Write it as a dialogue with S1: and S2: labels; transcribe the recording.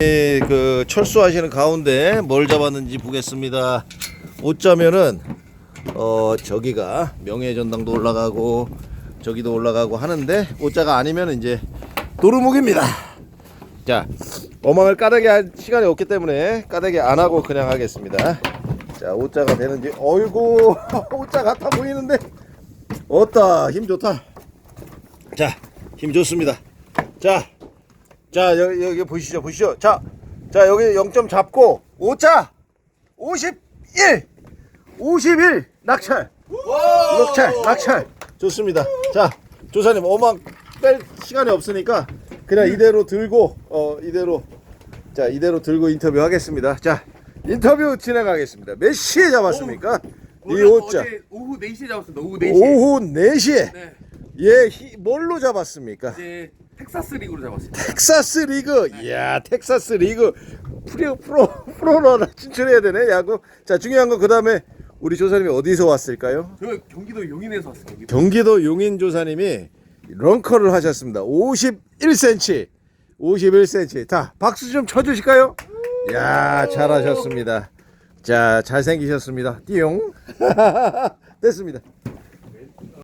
S1: 예, 그 철수하시는 가운데 뭘 잡았는지 보겠습니다. 옷자면은 어 저기가 명예 전당도 올라가고 저기도 올라가고 하는데 옷자가 아니면 이제 도루묵입니다. 자 어망을 까대게 할 시간이 없기 때문에 까대게 안 하고 그냥 하겠습니다. 자 옷자가 되는지 어이구 옷자 같아 보이는데 어따 힘 좋다. 자 힘 좋습니다. 자 자 여기, 여기 보시죠 보시죠. 자, 자 여기 0점 잡고 5자 51 51 낙찰! 낙찰 낙찰! 좋습니다. 자 조사님 어망 뺄 시간이 없으니까 그냥 이대로 들고 어 이대로 자 이대로 들고 인터뷰 하겠습니다. 자 인터뷰 진행하겠습니다. 몇 시에 잡았습니까? 이
S2: 오늘
S1: 5자
S2: 어제 오후 4시에 잡았습니다. 오후 4시에.
S1: 오후 4시에.
S2: 네.
S1: 예 히- 뭘로 잡았습니까?
S2: 이제 텍사스 리그로 잡았습니다.
S1: 텍사스 리그, 이야 텍사스 리그 프로 프로 프로로 진출해야 되네 야구. 자 중요한 건 그 다음에 우리 조사님이 어디서 왔을까요?
S2: 저 경기도 용인에서 왔어요. 경기도.
S1: 경기도 용인 조사님이 런커를 하셨습니다. 51cm, 51cm. 자 박수 좀 쳐 주실까요? 야 잘하셨습니다. 자 잘생기셨습니다. 띠용 됐습니다.